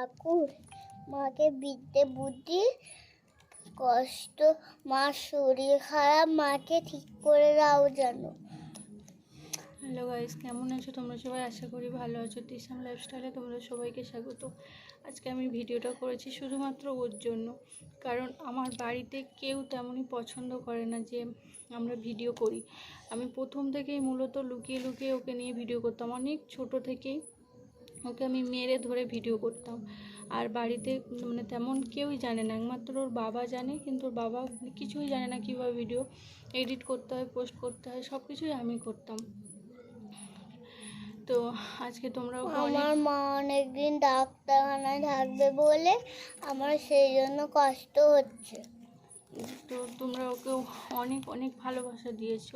ঠাকুর, মাকে বিদ্যে বুদ্ধি, কষ্ট মার শরীর খারাপ, মাকে ঠিক করে দাও যেন। হ্যালো গাইস কেমন আছো? তোমরা সবাই আশা করি ভালো আছো। তিসাম লাইফস্টাইলে তোমরা সবাইকে স্বাগত। আজকে আমি ভিডিওটা করেছি শুধুমাত্র ওর জন্য। কারণ আমার বাড়িতে কেউ তেমনই পছন্দ করে না যে আমরা ভিডিও করি। আমি প্রথম থেকেই মূলত লুকিয়ে লুকিয়ে ওকে নিয়ে ভিডিও করতাম। অনেক ছোট থেকেই ওকে আমি মেরে ধরে ভিডিও করতাম। আর বাড়িতে মানে তেমন কেউই জানে না একমাত্র ওর বাবা জানে কিন্তু ওর বাবা কিছুই জানে না কীভাবে ভিডিও এডিট করতে হয় পোস্ট করতে হয় সব কিছুই আমি করতাম। তো আজকে তোমরা আমার মা অনেকদিন ডাক্তারখানায় থাকবে বলে আমার সেই জন্য কষ্ট হচ্ছে। তো তোমরা ওকে অনেক অনেক ভালোবাসা দিয়েছ।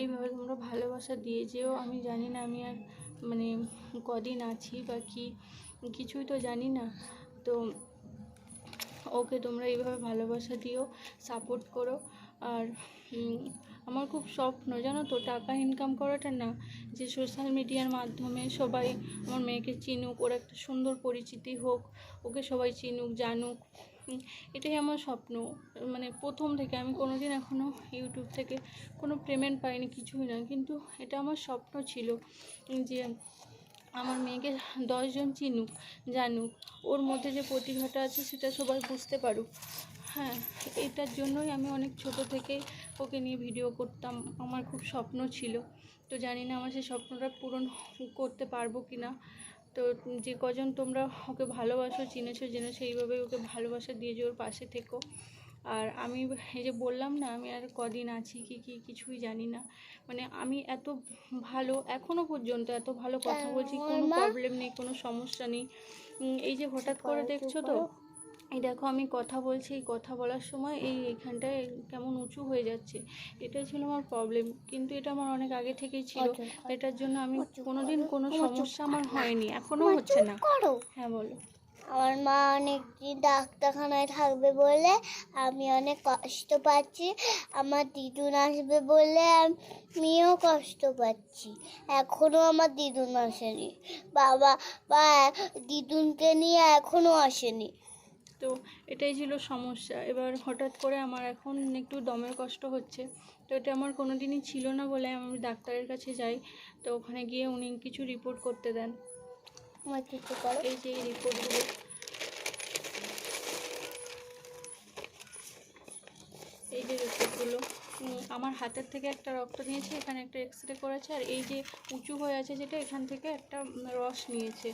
এইভাবে তোমরা ভালোবাসা দিয়ে যেও আমি জানি না আমি আর মানে কদিন আছি বা কি, কিছুই তো জানি না। তো ওকে তোমরা এইভাবে ভালোবাসা দিও সাপোর্ট করো। আর আমার খুব স্বপ্ন, জানো তো, টাকা ইনকাম করাটা না, যে সোশ্যাল মিডিয়ার মাধ্যমে সবাই আমার মেয়েকে চিনুক, ওর একটা সুন্দর পরিচিতি হোক, ওকে সবাই চিনুক, জানুক। এটাই আমার স্বপ্ন। মানে প্রথম থেকে, আমি কোনো দিন এখনও ইউটিউব থেকে কোনো পেমেন্ট পাইনি, কিছুই না। কিন্তু এটা আমার স্বপ্ন ছিল যে আমার মেয়েকে দশজন চিনুক, জানুক। ওর মধ্যে যে প্রতিভাটা আছে, সেটা সবাই বুঝতে পারুক। হ্যাঁ এটার জন্যই আমি অনেক ছোট থেকেই ওকে নিয়ে ভিডিও করতাম। আমার খুব স্বপ্ন ছিল। তো জানি না, আমার সেই স্বপ্নটা পূরণ করতে পারব কি না তো যে কজন তোমরা ওকে ভালোবাসো চিনেছো জেনেছো এইভাবে ওকে ভালোবাসা দিয়ে যে ওর পাশে থেকো। আর আমি এই যে বললাম না আমি আর কদিন আছি কি কি কিছুই জানি না। মানে আমি এত ভালো এখনও পর্যন্ত এত ভালো কথা বলছি কোনো প্রবলেম নেই কোনো সমস্যা নেই। এই যে হঠাৎ করে দেখছ তো এই দেখো আমি কথা বলছি কথা বলার সময় এই এখানটায় কেমন উঁচু হয়ে যাচ্ছে। এটাই ছিল আমার প্রবলেম কিন্তু এটা আমার অনেক আগে থেকেই ছিল। এটার জন্য আমি কোনোদিন কোনো সমস্যা আমার হয়নি এখনও হচ্ছে না। করো। হ্যাঁ বলো। আমার মা অনেকদিন ডাক্তারখানায় থাকবে বলে আমি অনেক কষ্ট পাচ্ছি আমার দিদুন আসবে বলে আমিও কষ্ট পাচ্ছি এখনও আমার দিদুন আসেনি। বাবা বা দিদুনকে নিয়ে এখনও আসেনি। তো এটাই ছিল সমস্যা। এবার হঠাৎ করে আমার এখন একটু দমের কষ্ট হচ্ছে। তো এটা আমার কোনো দিনই ছিল না বলে আমি ডাক্তারের কাছে যাই। তো ওখানে গিয়ে উনি কিছু রিপোর্ট করতে দেন। আমার কিছু করো। এই যে এই রিপোর্টগুলো এই যে রিপোর্টগুলো আমার হাতের থেকে একটা রক্ত নিয়েছে, এখানে একটা এক্স রে করেছে, আর এই যে উঁচু হয়ে আছে যেটা, এখান থেকে একটা রস নিয়েছে,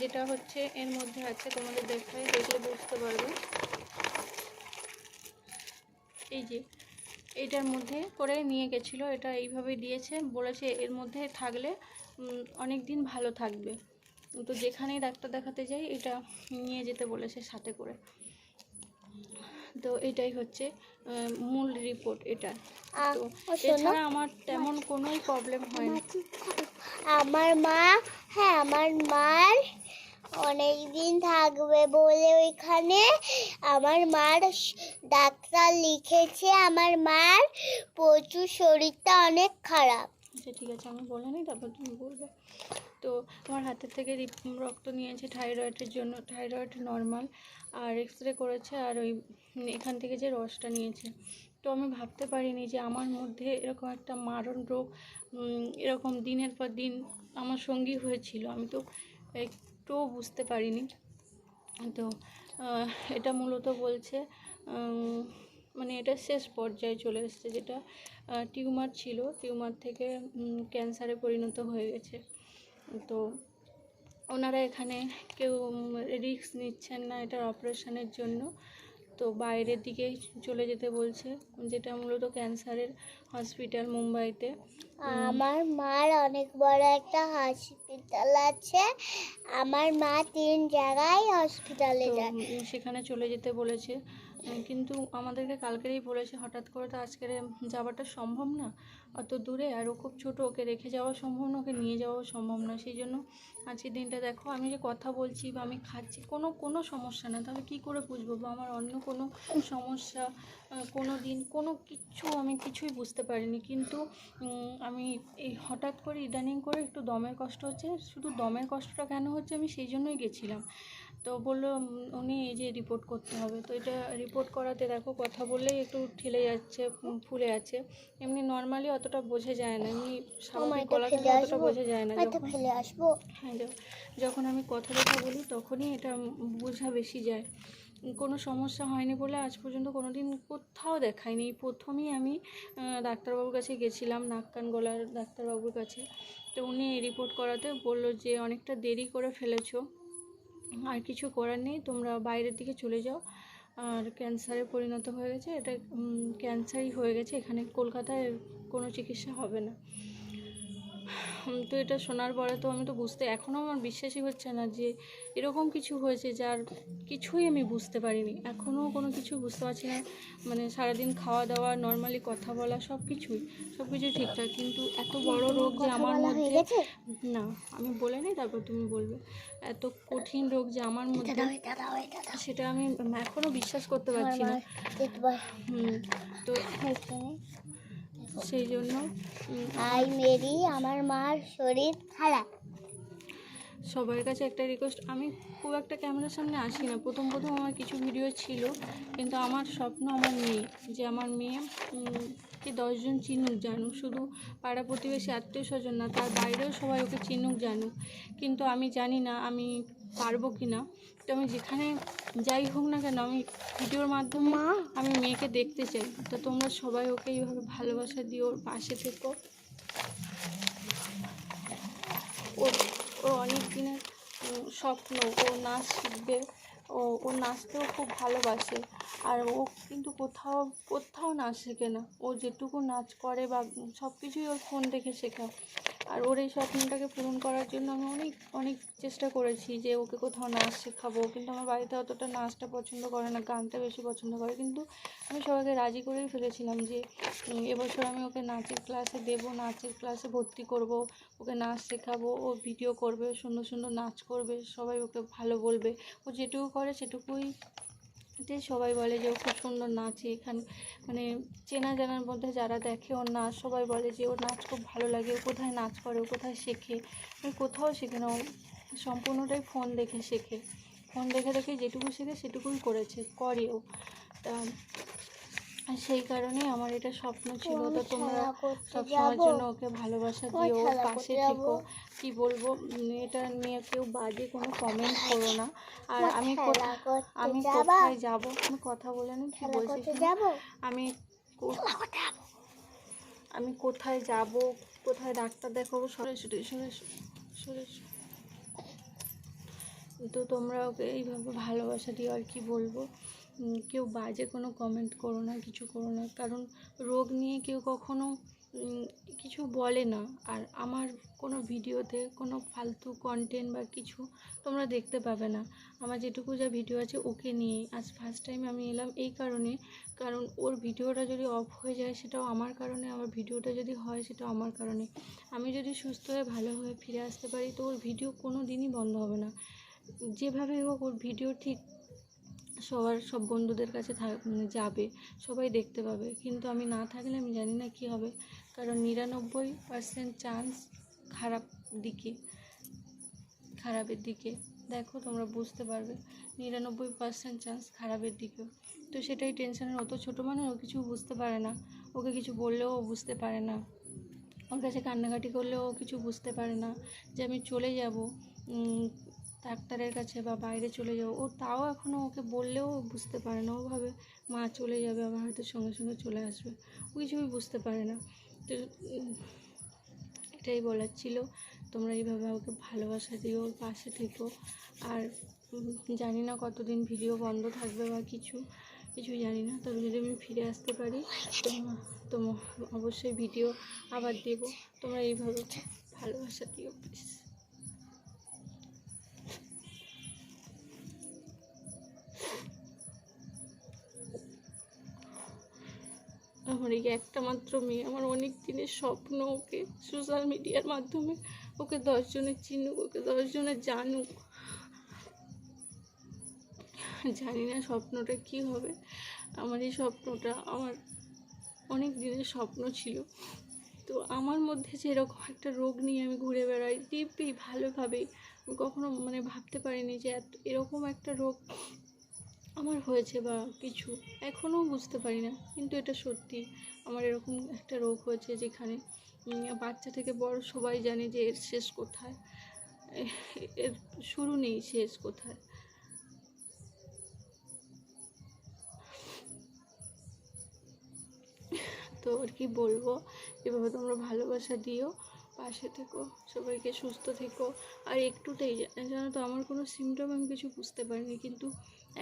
যেটা হচ্ছে এর মধ্যে আছে, তোমাদের দেখায়, দেখলে বুঝতে পারবে। এই যে এইটার মধ্যে করে নিয়ে গেছিল, এটা এইভাবে দিয়েছে, বলেছে এর মধ্যে থাকলে অনেক দিন ভালো থাকবে। তো যেখানেই ডাক্তার দেখাতে যাই, এটা নিয়ে যেতে বলেছে সাথে করে। তো এটাই হচ্ছে মূল রিপোর্ট এটা। তো এছাড়া আমার তেমন কোনোই প্রবলেম হয় না আমার মা হ্যাঁ আমার মার অনেক দিন থাকবে বলে ওইখানে। আমার মার ডাক্তার লিখেছে আমার মার প্রচুর শরীরটা অনেক খারাপ। আচ্ছা ঠিক আছে আমি বলে নিই তারপর তুমি বলবে। তো আমার হাতের থেকে রক্ত নিয়েছে থাইরয়েডের জন্য। থাইরয়েড নর্মাল আর এক্স রে করেছে আর ওই এখান থেকে যে রসটা নিয়েছে। তো আমি ভাবতে পারিনি যে আমার মধ্যে এরকম একটা মারণ রোগ এরকম দিনের পর দিন আমার সঙ্গী হয়েছিল। আমি তো একটুও বুঝতে পারিনি। তো এটা মূলত বলছে মানে এটা শেষ পর্যায়ে চলে এসেছে যেটা টিউমার ছিল। টিউমার থেকে ক্যান্সারে পরিণত হয়ে গেছে। তো ওনারা এখানে কেউ রিস্ক নিচ্ছেন না এটার অপারেশনের জন্য। তো বাইরের দিকে চলে যেতে বলছে যেটা মূলত ক্যান্সারের হসপিটাল মুম্বাইতে। আমার মার অনেক বড় একটা হসপিটাল আছে। আমার মা তিন জায়গায় হসপিটালে যায়। সেখানে চলে যেতে বলেছে। কিন্তু আমাদেরকে কালকেরই বলেছে হঠাৎ করে তো আজকের যাওয়াটা সম্ভব না। অত দূরে, আর ও খুব ছোটো, ওকে রেখে যাওয়া সম্ভব না, ওকে নিয়ে যাওয়াও সম্ভব না। সেই জন্য আজকের দিনটা দেখো, আমি যে কথা বলছি বা আমি খাচ্ছি, কোনো কোনো সমস্যা না। তাহলে কী করে বুঝব? বা আমার অন্য কোনো সমস্যা কোনো দিন, কোনো কিছু আমি কিছুই বুঝতে পারিনি। কিন্তু আমি এই হঠাৎ করে ইদানিং করে একটু দমের কষ্ট হচ্ছে। শুধু দমের কষ্টটা কেন হচ্ছে আমি সেই জন্যই গেছিলাম। তো বলল উনি এই যে রিপোর্ট করতে হবে। তো এটা রিপোর্ট করাতে দেখো কথা বললেই একটু ঠেলে যাচ্ছে ফুলে আছে এমনি নর্মালি অতটা বোঝা যায় না এমনি স্বাভাবিক এটা গলা থেকে অতটা বোঝা যায় না যখন। ফেলে আসব। হ্যাঁ যখন আমি কথা কথা বলি তখনই এটা বোঝা বেশি যায়। কোনো সমস্যা হয়নি বলে আজ পর্যন্ত কোনো দিন কোথাও দেখায়নি এই প্রথমেই আমি ডাক্তারবাবুর কাছে গেছিলাম নাক কান গলার ডাক্তারবাবুর কাছে। তো উনি রিপোর্ট করাতে বলল যে অনেকটা দেরি করে ফেলেছো। আর কিছু করার নেই। তোমরা বাইরের দিকে চলে যাও। আর ক্যান্সারে পরিণত হয়ে গেছে। এটা ক্যান্সারই হয়ে গেছে। এখানে কলকাতায় কোনো চিকিৎসা হবে না। তো এটা শোনার পরে তো আমি তো বুঝতে এখনও আমার বিশ্বাসই হচ্ছে না যে এরকম কিছু হয়েছে যার কিছুই আমি বুঝতে পারিনি। এখনও কোনো কিছু বুঝতে পারছি না। মানে সারাদিন খাওয়া দাওয়া নর্মালি কথা বলা সব কিছুই সব কিছুই ঠিকঠাক। কিন্তু এত বড় রোগ যে আমার মধ্যে না আমি বলে নিই তারপর তুমি বলবে। এত কঠিন রোগ যে আমার মধ্যে সেটা আমি এখনও বিশ্বাস করতে পারছি না। হুম তো সেই জন্য আই মেরি আমার মার শরীর খারাপ। সবার কাছে একটা রিকোয়েস্ট আমি খুব একটা ক্যামেরার সামনে আসি না। প্রথম প্রথম আমার কিছু ভিডিও ছিল কিন্তু আমার স্বপ্ন আমার মেয়ে যে আমার মেয়ে কে দশজন চিনুক জানুক শুধু পাড়া প্রতিবেশী আত্মীয় স্বজন না তার বাইরেও সবাই ওকে চিনুক জানুক। কিন্তু আমি জানি না আমি পারব কি না। তো আমি যেখানে যাই হোক না কেন আমি ভিডিওর মাধ্যমে আমি মেয়েকে দেখতে চাই। তো তোমরা সবাই ওকে এইভাবে ভালোবাসা দিও ওর পাশে থেকো। ওর ও অনেক দিনের স্বপ্ন ও নাচ শিখবে। ও ও নাচতেও খুব ভালোবাসে। আর ও কিন্তু কোথাও কোথাও নাচ শেখে না। ও যেটুকু নাচ করে বা সব কিছুই ওর ফোন দেখে শেখা। আর ওর এই স্বপ্নটাকে পূরণ করার জন্য আমি অনেক অনেক চেষ্টা করেছি যে ওকে কোথাও নাচ শেখাবো। কিন্তু আমার বাড়িতে অতটা নাচটা পছন্দ করে না, গানটা বেশি পছন্দ করে। কিন্তু আমি সবাইকে রাজি করেই ফেলেছিলাম যে এবছর আমি ওকে নাচের ক্লাসে দেবো, নাচের ক্লাসে ভর্তি করব। ওকে নাচ শেখাবো, ও ভিডিও করবে, সুন্দর সুন্দর নাচ করবে, সবাই ওকে ভালো বলবে। ও যেটুকু করে সেটুকুই তে সবাই বলে যে ও খুব সুন্দর নাচে এখানে। মানে চেনা জানার মধ্যে যারা দেখে ওর নাচ, সবাই বলে যে ওর নাচ খুব ভালো লাগে, ও কোথায় নাচ করে, ও কোথায় শেখে? কোথাও শেখে না, ও সম্পূর্ণটাই ফোন দেখে শেখে। ফোন দেখে দেখে যেটুকু শেখে সেটুকুই করেছে করেও তা সেই কারণে আমার এটা স্বপ্ন ছিল তো তোমরা খেলা করতে সব সময়ের জন্য ওকে ভালোবাসা দিও ওর পাশে থেকো। কি বলব? এটা নিয়ে কেউ বাজে কোনো কমেন্ট করো না। আর আমি আমি কোথায় যাব? আমি কথা বলে নি কি বলছি আমি আমি কোথায় যাব? কোথায় ডাক্তার দেখাবো? সরে সরে সরে সরে। তো তোমরা ওকে এইভাবে ভালোবাসা দিও আর কি বলব? কেউ বাজে কোনো কমেন্ট করো না, কিছু করো না। কারণ রোগ নিয়ে কেউ কখনো কিছু বলে না। আর আমার কোনো ভিডিওতে কোনো ফালতু কন্টেন্ট বা কিছু তোমরা দেখতে পাবে না। আমার যেটুকু যা ভিডিও আছে ওকে নিয়ে আজ ফার্স্ট টাইম আমি এলাম এই কারণে। কারণ ওর ভিডিওটা যদি অফ হয়ে যায়, সেটাও আমার কারণে। আমার ভিডিওটা যদি হয়, সেটাও আমার কারণে। আমি যদি সুস্থ হয়ে ভালো হয়ে ফিরে আসতে পারি, তো ওর ভিডিও কোনো দিনই বন্ধ হবে না। যেভাবে হোক, ওর ভিডিও ঠিক সবার, সব বন্ধুদের কাছে মানে যাবে, সবাই দেখতে পাবে। কিন্তু আমি না থাকলে আমি জানি না কী হবে। কারণ নিরানব্বই পার্সেন্ট চান্স খারাপ দিকে, খারাপের দিকে। দেখো, তোমরা বুঝতে পারবে। নিরানব্বই পার্সেন্ট চান্স খারাপের দিকেও। তো সেটাই টেনশনের অত ছোটো মানুষ, ও কিছু বুঝতে পারে না। ওকে কিছু বললেও ও বুঝতে পারে না। ওর কাছে কান্নাকাটি করলেও ও কিছু বুঝতে পারে না যে আমি চলে যাব। ডাক্তারের কাছে বা বাইরে চলে যাব। ও তাও এখনও ওকে বললেও বুঝতে পারে না। ও ভাবে মা চলে যাবে, আবার হয়তো সঙ্গে সঙ্গে চলে আসবে। ও কিছুই বুঝতে পারে না। তো এটাই বলার ছিল। তোমরা এইভাবে ওকে ভালোবাসা দিও, ওর পাশে থেকো। আর জানি না কতদিন ভিডিও বন্ধ থাকবে বা কিছু কিছু জানি না। তবে যদি আমি ফিরে আসতে পারি তোমরা অবশ্যই ভিডিও আবার দেবো তোমরা এইভাবে ভালোবাসা দিও প্লিজ আমার এই একটা মাত্র মেয়ে, আমার অনেক দিনের স্বপ্ন ওকে সোশ্যাল মিডিয়ার মাধ্যমে ওকে দশজনের চিনুক, ওকে দশজনের জানুক। জানি না স্বপ্নটা কি হবে। আমার এই স্বপ্নটা আমার অনেক দিনের স্বপ্ন ছিল। তো আমার মধ্যে যে এরকম একটা রোগ নিয়ে আমি ঘুরে বেড়াই, দিব্যি ভালোভাবেই। কখনো মানে ভাবতে পারিনি যে এত, এরকম একটা রোগ আমার হয়েছে বা কিছু এখনও বুঝতে পারি না। কিন্তু এটা সত্যি, আমার এরকম একটা রোগ হয়েছে যেখানে বাচ্চা থেকে বড় সবাই জানে যে এর শেষ কোথায়। এর শুরু নেই শেষ কোথায়। তো আর কি বলব? এভাবে তোমরা ভালোবাসা দিও। পাশে থেকো, সবাইকে সুস্থ থেকো। আর একটুতেই জানো তো আমার কোনো সিমটম আমি কিছু বুঝতে পারিনি, কিন্তু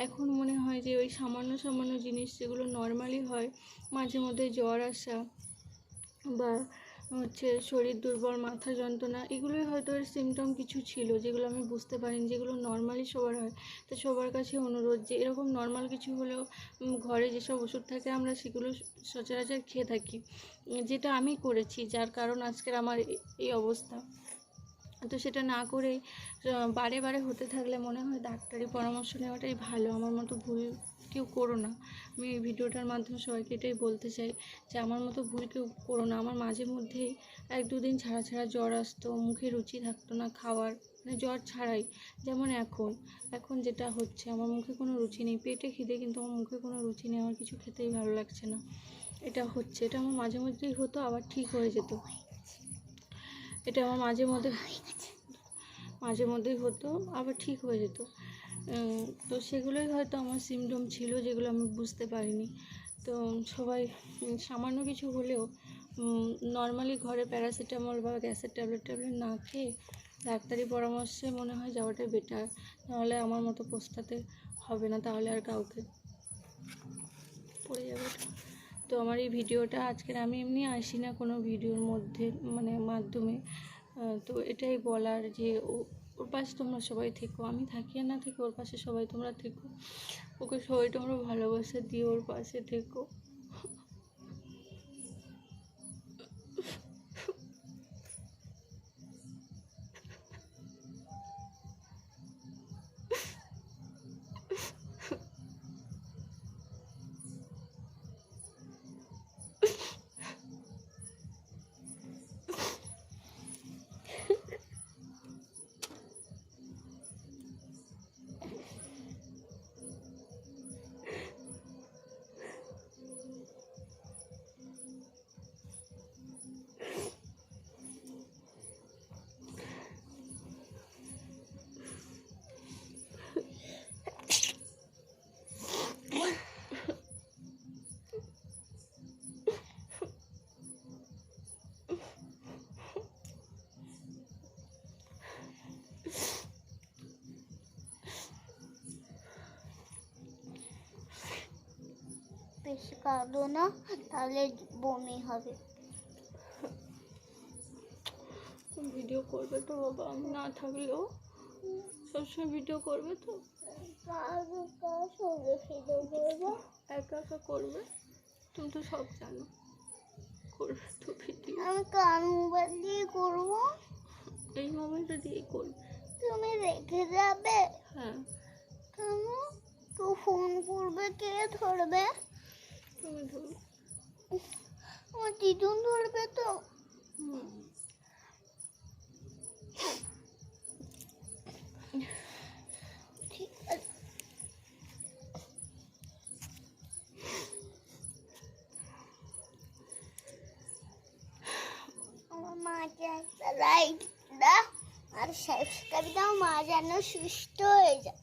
এখন মনে হয় যে ওই সামান্য সামান্য জিনিস যেগুলো নর্মালি হয়, মাঝে মধ্যে জ্বর আসা বা হচ্ছে শরীর দুর্বল মাথা যন্ত্রণা এগুলোই হয়তো এর সিমটম কিছু ছিল যেগুলো আমি বুঝতে পারিনি যেগুলো নর্মালি সবার হয়। তো সবার কাছে অনুরোধ যে এরকম নর্মাল কিছু হলেও ঘরে যেসব ওষুধ থাকে আমরা সেগুলো সচরাচর খেয়ে থাকি। যেটা আমি করেছি যার কারণ আজকের আমার এই অবস্থা। তো সেটা না আহ, বারে বারে হতে থাকলে মনে হয় ডাক্তারি পরামর্শ নেওয়াটাই ভালো। আমার মতো ভুল কেউ করো না। আমি এই ভিডিওটার মাধ্যমে সবাইকে এটাই বলতে চাই যে, আমার মতো ভুল কেউ করো না। আমার মাঝে মধ্যেই এক দুদিন ছাড়া ছাড়া জ্বর আসতো, মুখে রুচি থাকতো না খাওয়ার মানে জ্বর ছাড়াই। যেমন এখন এখন যেটা হচ্ছে, আমার মুখে কোনো রুচি নেই। পেটে খিদে, কিন্তু আমার মুখে কোনো রুচি নেই। আমার কিছু খেতেই ভালো লাগছে না। এটা হচ্ছে, এটা আমার মাঝে মধ্যেই হতো, আবার ঠিক হয়ে যেত। এটা আমার মাঝে মধ্যে, মাঝে মধ্যেই হতো, আবার ঠিক হয়ে যেত। তো সেগুলোই হয়তো আমার সিমটম ছিল যেগুলো আমি বুঝতে পারিনি। তো সবাই সামান্য কিছু হলেও নর্মালি ঘরে প্যারাসিটামল বা গ্যাসের ট্যাবলেট ট্যাবলেট না খেয়ে ডাক্তারি পরামর্শে মনে হয় যাওয়াটাই বেটার নাহলে আমার মতো পস্তাতে হবে না, তাহলে আর কাউকে পড়ে যাবে তো আমার এই ভিডিওটা আজকের আমি এমনি আসি না কোনো ভিডিওর মধ্যে মানে মাধ্যমে। তো এটাই বলার যে ওর পাশে তোমরা সবাই থেকো, আমি থাকি না থাকি, ওর পাশে সবাই তোমরা থেকো। ওকে সবাই তোমরা ভালোবাসা দিয়ে ওর পাশে থেকো। বেশি কাঁদো না তাহলে বমি হবে। ভিডিও করবে তো বাবা আমি না থাকলেও সবসময় ভিডিও করবে তো। একা একা করবে? তুমি তো সব জানো। করবে তো ভিডিও। আমি কার মোবাইল দিয়ে করব? এই মোবাইলটা দিয়েই করবে। তুমি রেখে যাবে? হ্যাঁ। কেন? তো ফোন করবে কে ধরবে? তুমি ধরো আমার দিদুন ধরবে তো হুম ঠিক আছে আমার মাকে একটা লাইট দাও আর সাবস্ক্রাইব দাও মা যেন সুস্থ হয়ে যায়